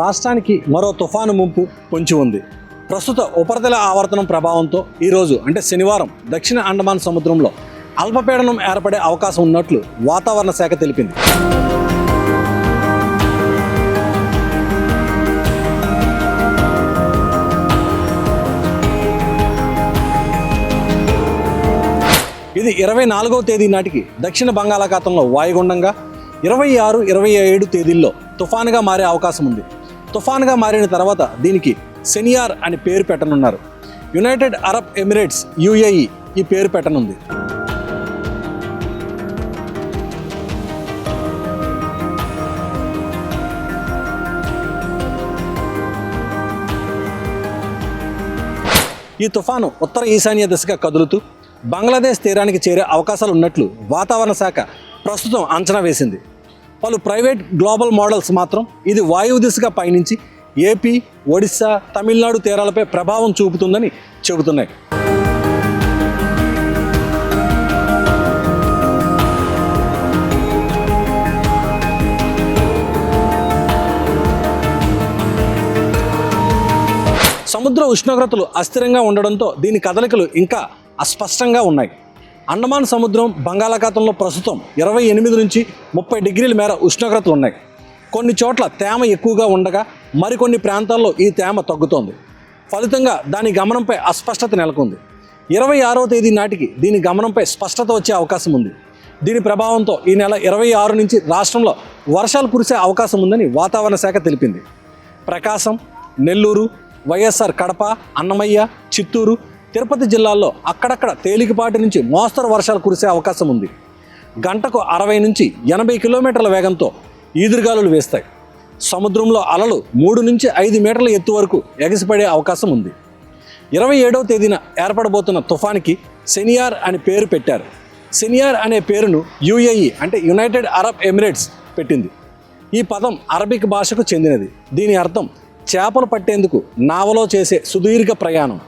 రాష్ట్రానికి మరో తుఫాను ముంపు పొంచి ఉంది. ప్రస్తుత ఉపరితల ఆవర్తనం ప్రభావంతో ఈరోజు అంటే శనివారం దక్షిణ అండమాన్ సముద్రంలో అల్పపీడనం ఏర్పడే అవకాశం ఉన్నట్లు వాతావరణ శాఖ తెలిపింది. ఇది ఇరవై నాలుగవ తేదీ నాటికి దక్షిణ బంగాళాఖాతంలో వాయుగుండంగా ఇరవై ఆరు ఇరవై ఏడు తేదీల్లో తుఫానుగా మారే అవకాశం ఉంది. తుఫాన్గా మారిన తర్వాత దీనికి సెనియార్ అని పేరు పెట్టనున్నారు. యునైటెడ్ అరబ్ ఎమిరేట్స్ యుఏఈ ఈ పేరు పెట్టనుంది. ఈ తుఫాను ఉత్తర ఈశాన్య దిశగా కదులుతూ బంగ్లాదేశ్ తీరానికి చేరే అవకాశాలు ఉన్నట్లు వాతావరణ శాఖ ప్రస్తుతం అంచనా వేసింది. పలు ప్రైవేట్ గ్లోబల్ మోడల్స్ మాత్రం ఇది వాయువు దిశగా పయనించి ఏపీ ఒడిశా తమిళనాడు తీరాలపై ప్రభావం చూపుతుందని చెబుతున్నాయి. సముద్ర ఉష్ణోగ్రతలు అస్థిరంగా ఉండడంతో దీని కదలికలు ఇంకా అస్పష్టంగా ఉన్నాయి. అండమాన్ సముద్రం బంగాళాఖాతంలో ప్రస్తుతం ఇరవై ఎనిమిది నుంచి ముప్పై డిగ్రీల మేర ఉష్ణోగ్రతలు ఉన్నాయి. కొన్ని చోట్ల తేమ ఎక్కువగా ఉండగా మరికొన్ని ప్రాంతాల్లో ఈ తేమ తగ్గుతోంది. ఫలితంగా దాని గమనంపై అస్పష్టత నెలకొంది. ఇరవై ఆరవ తేదీ నాటికి దీని గమనంపై స్పష్టత వచ్చే అవకాశం ఉంది. దీని ప్రభావంతో ఈ నెల ఇరవై ఆరు నుంచి రాష్ట్రంలో వర్షాలు కురిసే అవకాశం ఉందని వాతావరణ శాఖ తెలిపింది. ప్రకాశం నెల్లూరు వైఎస్ఆర్ కడప అన్నమయ్య చిత్తూరు తిరుపతి జిల్లాల్లో అక్కడక్కడ తేలికపాటి నుంచి మోస్తరు వర్షాలు కురిసే అవకాశం ఉంది. గంటకు అరవై నుంచి ఎనభై కిలోమీటర్ల వేగంతో ఈదురుగాలులు వేస్తాయి. సముద్రంలో అలలు మూడు నుంచి ఐదు మీటర్ల ఎత్తు వరకు ఎగసిపడే అవకాశం ఉంది. ఇరవై ఏడవ తేదీన ఏర్పడబోతున్న తుఫానికి సెనియార్ అనే పేరు పెట్టారు. సెనియార్ అనే పేరును యుఏఈ అంటే యునైటెడ్ అరబ్ ఎమిరేట్స్ పెట్టింది. ఈ పదం అరబిక్ భాషకు చెందినది. దీని అర్థం చేపలు పట్టేందుకు నావలో చేసే సుదీర్ఘ ప్రయాణం.